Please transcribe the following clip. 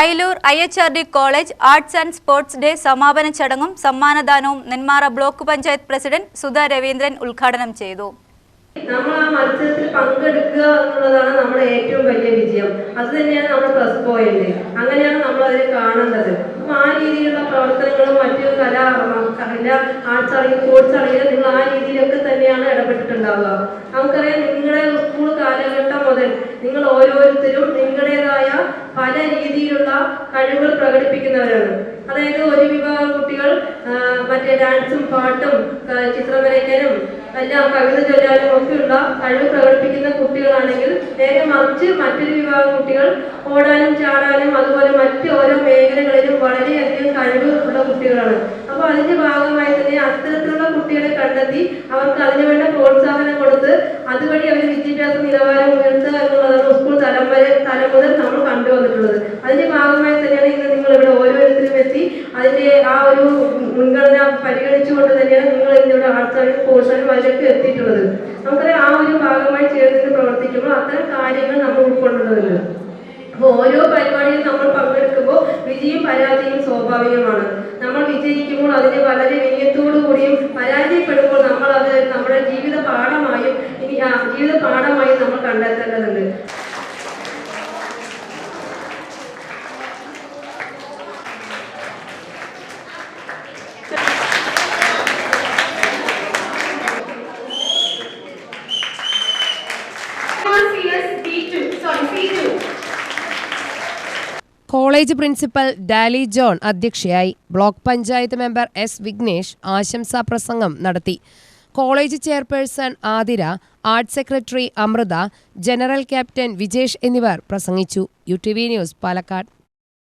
Ayalur I H R D college arts and sports day സമാപന ചടങ്ങും സമ്മാനദാനവും Nenmara block panchayat president Sudha Raveendran ഉദ്ഘാടനം ചെയ്തു. നമ്മൾ ആ മത്സരത്തിൽ പങ്കെടുക്കുക എന്നുള്ളതാണ് നമ്മുടെ ഏറ്റവും വലിയ വിജയം. അത് തന്നെയാണ് നമ്മുടെ പ്ലസ് പോയിന്റ് അങ്ങനെയാണ് നമ്മൾ അതിനെ കാണേണ്ടത് അപ്പൊ ആ രീതിയിലുള്ള പ്രവർത്തനങ്ങളും മറ്റു കലാ കല ആർട്സ് ആണെങ്കിലും സ്പോർട്സ് ആണെങ്കിലും നിങ്ങൾ ആ രീതിയിലൊക്കെ തന്നെയാണ് ഇടപെട്ടിട്ടുണ്ടാവുക. നമുക്കറിയാം നിങ്ങൾ ഓരോരുത്തരും നിങ്ങളുടേതായ പല രീതിയിലുള്ള കഴിവുകൾ പ്രകടിപ്പിക്കുന്നവരാണ്. അതായത് ഒരു വിഭാഗം കുട്ടികൾ മറ്റേ ഡാൻസും പാട്ടും ചിത്രം വരയ്ക്കാനും എല്ലാം കവിത ചൊല്ലാനും ഒക്കെയുള്ള കഴിവ് പ്രകടിപ്പിക്കുന്ന കുട്ടികളാണെങ്കിൽ നേരെ മറിച്ച് മറ്റൊരു വിഭാഗം കുട്ടികൾ ഓടാനും ചാടാനും അതുപോലെ മറ്റ് ഓരോ മേഖലകളിലും വളരെയധികം കഴിവ് ഉള്ള കുട്ടികളാണ്. അപ്പോൾ അതിന്റെ ഭാഗമായി തന്നെ അത്തരത്തിലുള്ള കുട്ടികളെ കണ്ടെത്തി അവർക്ക് അതിനുവേണ്ട പ്രോത്സാഹനം കൊടുത്ത് അതുവഴി അവർ വിദ്യാഭ്യാസ നിലവാരം ഉയർത്തുക എന്നുള്ളതാണ് സ്കൂൾ തലം വരെ തലം മുതൽ നമ്മൾ കണ്ടുവന്നിട്ടുള്ളത് അതിന്റെ ഭാഗമായി തന്നെയാണ് ഇന്ന് നിങ്ങൾ ഇവിടെ ഓരോരുത്തരും എത്തി അതിന്റെ ആ ഒരു മുൻഗണന പരിഗണിച്ചുകൊണ്ട് തന്നെയാണ് നിങ്ങൾ ഇവിടെ ആർട്സാനും അതിലേക്ക് എത്തിയിട്ടുള്ളത്. നമുക്കറിയാം ആ ഒരു ഭാഗമായി ചേർന്ന് പ്രവർത്തിക്കുമ്പോൾ അത്തരം കാര്യങ്ങൾ നമ്മൾ ഉൾക്കൊണ്ടുള്ളതല്ല അപ്പോൾ ഓരോ പരിപാടിയിൽ നമ്മൾ പങ്കെടുക്കുമ്പോൾ വിജയം പരാജയം സ്വാഭാവികമാണ്. നമ്മൾ വിജയിക്കുമ്പോൾ അതിനെ വളരെ വിനയത്തോടു കൂടിയും പരാജയപ്പെടുമ്പോൾ നമ്മൾ അത് നമ്മുടെ ജീവിത പാഠമായും ജീവിത പാഠമായും നമ്മൾ കണ്ടെത്തേണ്ടതുണ്ട്. കോളേജ് പ്രിൻസിപ്പൽ ഡാലി ജോൺ അധ്യക്ഷയായി. Block panchayat member S Vignesh ആശംസാ പ്രസംഗം നടത്തി. College chairperson Athira art secretary Amritha general captain Vijesh എന്നിവർ പ്രസംഗിച്ചു. U T V news Palakkad.